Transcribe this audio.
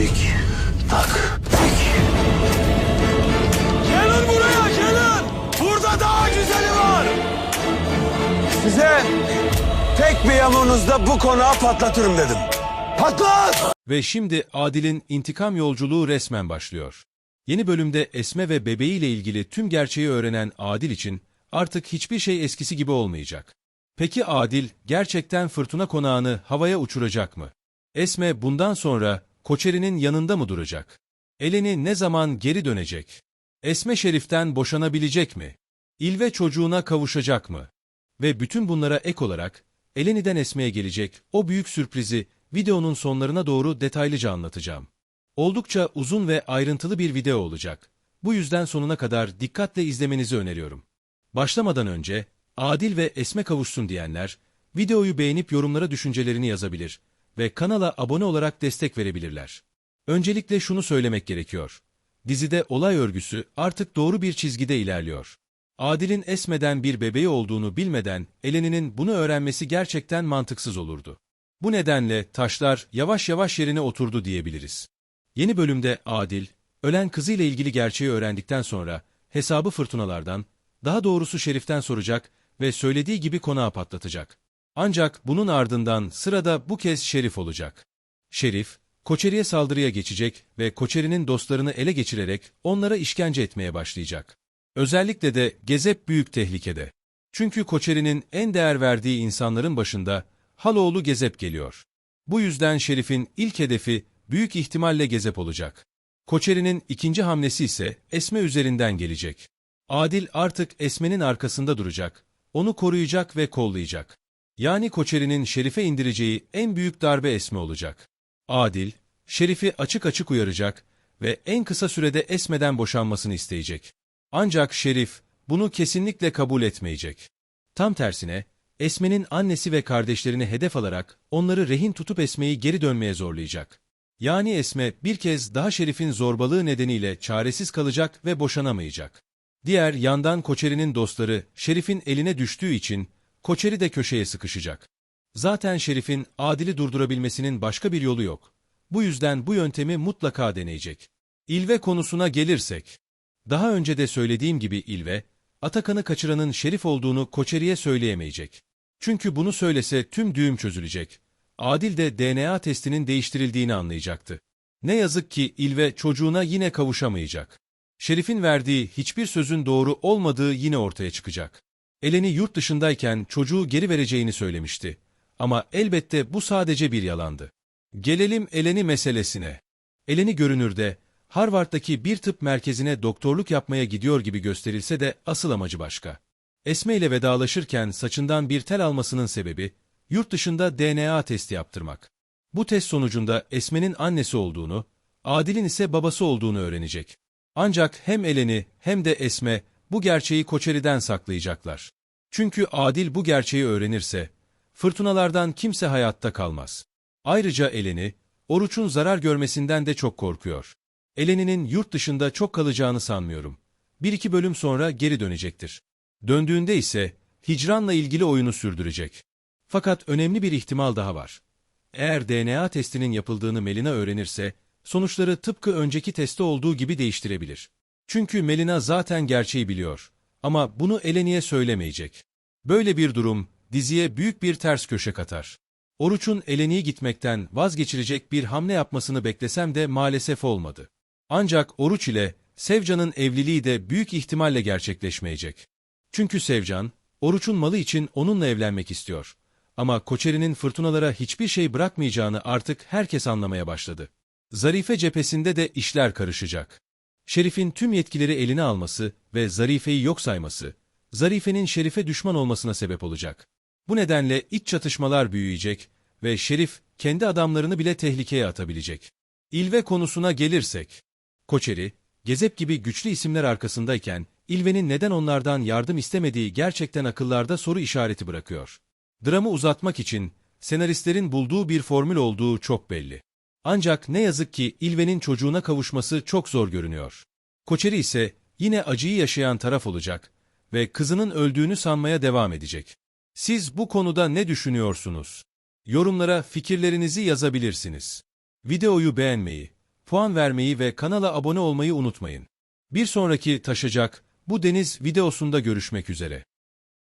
Tik tak tik. Gelin buraya gelin. Burada daha güzeli var. Size tek bir yamunuzda bu konağı patlatırım dedim. Patlat! Ve şimdi Adil'in intikam yolculuğu resmen başlıyor. Yeni bölümde Esme ve bebeğiyle ilgili tüm gerçeği öğrenen Adil için artık hiçbir şey eskisi gibi olmayacak. Peki Adil gerçekten fırtına konağını havaya uçuracak mı? Esme bundan sonra Koçeri'nin yanında mı duracak? Eleni ne zaman geri dönecek? Esme Şerif'ten boşanabilecek mi? İlve çocuğuna kavuşacak mı? Ve bütün bunlara ek olarak Eleni'den Esme'ye gelecek o büyük sürprizi videonun sonlarına doğru detaylıca anlatacağım. Oldukça uzun ve ayrıntılı bir video olacak. Bu yüzden sonuna kadar dikkatle izlemenizi öneriyorum. Başlamadan önce Adil ve Esme kavuşsun diyenler videoyu beğenip yorumlara düşüncelerini yazabilir ve kanala abone olarak destek verebilirler. Öncelikle şunu söylemek gerekiyor. Dizide olay örgüsü artık doğru bir çizgide ilerliyor. Adil'in Esme'den bir bebeği olduğunu bilmeden Eleni'nin bunu öğrenmesi gerçekten mantıksız olurdu. Bu nedenle taşlar yavaş yavaş yerine oturdu diyebiliriz. Yeni bölümde Adil, ölen kızıyla ilgili gerçeği öğrendikten sonra hesabı fırtınalardan, daha doğrusu Şerif'ten soracak ve söylediği gibi konağı patlatacak. Ancak bunun ardından sırada bu kez Şerif olacak. Şerif, Koçeri'ye saldırıya geçecek ve Koçeri'nin dostlarını ele geçirerek onlara işkence etmeye başlayacak. Özellikle de Gezep büyük tehlikede. Çünkü Koçeri'nin en değer verdiği insanların başında Haloğlu Gezep geliyor. Bu yüzden Şerif'in ilk hedefi büyük ihtimalle Gezep olacak. Koçeri'nin ikinci hamlesi ise Esme üzerinden gelecek. Adil artık Esme'nin arkasında duracak, onu koruyacak ve kollayacak. Yani Koçeri'nin Şerif'e indireceği en büyük darbe Esme olacak. Adil, Şerif'i açık açık uyaracak ve en kısa sürede Esme'den boşanmasını isteyecek. Ancak Şerif bunu kesinlikle kabul etmeyecek. Tam tersine Esme'nin annesi ve kardeşlerini hedef alarak onları rehin tutup Esme'yi geri dönmeye zorlayacak. Yani Esme bir kez daha Şerif'in zorbalığı nedeniyle çaresiz kalacak ve boşanamayacak. Diğer yandan Koçeri'nin dostları Şerif'in eline düştüğü için Koçeri de köşeye sıkışacak. Zaten Şerif'in Adil'i durdurabilmesinin başka bir yolu yok. Bu yüzden bu yöntemi mutlaka deneyecek. İlve konusuna gelirsek, daha önce de söylediğim gibi İlve, Atakan'ı kaçıranın Şerif olduğunu Koçeri'ye söyleyemeyecek. Çünkü bunu söylese tüm düğüm çözülecek. Adil de DNA testinin değiştirildiğini anlayacaktı. Ne yazık ki İlve çocuğuna yine kavuşamayacak. Şerif'in verdiği hiçbir sözün doğru olmadığı yine ortaya çıkacak. Eleni yurt dışındayken çocuğu geri vereceğini söylemişti. Ama elbette bu sadece bir yalandı. Gelelim Eleni meselesine. Eleni görünürde Harvard'daki bir tıp merkezine doktorluk yapmaya gidiyor gibi gösterilse de asıl amacı başka. Esme ile vedalaşırken saçından bir tel almasının sebebi, yurt dışında DNA testi yaptırmak. Bu test sonucunda Esme'nin annesi olduğunu, Adil'in ise babası olduğunu öğrenecek. Ancak hem Eleni hem de Esme bu gerçeği Koçeri'den saklayacaklar. Çünkü Adil bu gerçeği öğrenirse, fırtınalardan kimse hayatta kalmaz. Ayrıca Eleni, Oruç'un zarar görmesinden de çok korkuyor. Eleni'nin yurt dışında çok kalacağını sanmıyorum. Bir iki bölüm sonra geri dönecektir. Döndüğünde ise hicranla ilgili oyunu sürdürecek. Fakat önemli bir ihtimal daha var. Eğer DNA testinin yapıldığını Melina öğrenirse, sonuçları tıpkı önceki testte olduğu gibi değiştirebilir. Çünkü Melina zaten gerçeği biliyor. Ama bunu Eleni'ye söylemeyecek. Böyle bir durum, diziye büyük bir ters köşe katar. Oruç'un Eleni'yi gitmekten vazgeçirecek bir hamle yapmasını beklesem de maalesef olmadı. Ancak Oruç ile Sevcan'ın evliliği de büyük ihtimalle gerçekleşmeyecek. Çünkü Sevcan, Oruç'un malı için onunla evlenmek istiyor. Ama Koçeri'nin fırtınalara hiçbir şey bırakmayacağını artık herkes anlamaya başladı. Zarife cephesinde de işler karışacak. Şerif'in tüm yetkileri eline alması ve Zarife'yi yok sayması, Zarife'nin Şerif'e düşman olmasına sebep olacak. Bu nedenle iç çatışmalar büyüyecek ve Şerif kendi adamlarını bile tehlikeye atabilecek. İlve konusuna gelirsek, Koçeri, Gezep gibi güçlü isimler arkasındayken İlve'nin neden onlardan yardım istemediği gerçekten akıllarda soru işareti bırakıyor. Dramı uzatmak için senaristlerin bulduğu bir formül olduğu çok belli. Ancak ne yazık ki İlve'nin çocuğuna kavuşması çok zor görünüyor. Koçeri ise yine acıyı yaşayan taraf olacak ve kızının öldüğünü sanmaya devam edecek. Siz bu konuda ne düşünüyorsunuz? Yorumlara fikirlerinizi yazabilirsiniz. Videoyu beğenmeyi, puan vermeyi ve kanala abone olmayı unutmayın. Bir sonraki taşacak bu deniz videosunda görüşmek üzere.